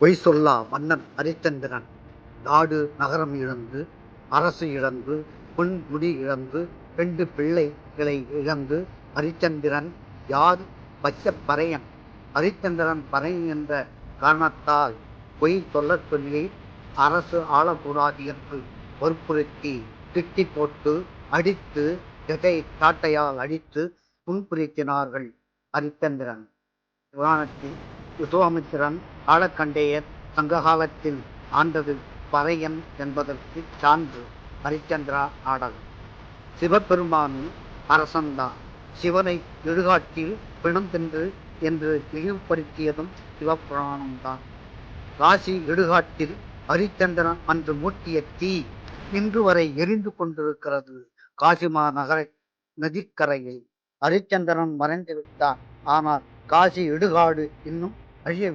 பொய் சொல்லா மன்னன் ஹரிச்சந்திரன். நாடு நகரம் இழந்து அரசு இழந்து பொன் முடி இழந்து ரெண்டு பிள்ளைகளை இழந்து ஹரிச்சந்திரன் யார்? பச்சை பறையன் ஹரிச்சந்திரன் பறையன் என்ற காரணத்தால் பொய் சொல்லச் சொல்லி அரசு ஆளக்கூடாது என்று வற்புறுத்தி திட்டி போட்டு அடித்து திசை சாட்டையால் அடித்து புண்புரித்தினார்கள் ஹரிச்சந்திரன். புராணத்தில் விசுவாமித்திரன் ஆழக்கண்டேயர் சங்ககாலத்தில் ஆண்டது பறையன் என்பதற்கு சான்று ஹரிச்சந்திரா நாடகம் சிவபெருமானும் அரசன்தான். சிவனை எழுகாட்டில் பிணம் தின்று என்று இழிவுபடுத்தியதும் சிவபுராணம்தான். காசி இடுகாட்டில் ஹரிச்சந்திரன் அன்று மூட்டிய தீ இன்று வரை எரிந்து கொண்டிருக்கிறது. காசிமா நகர நதிக்கரையில் ஹரிச்சந்திரன் மறைந்து விட்டான் ஆனால் காசி இடுகாடு இன்னும் अशी आहे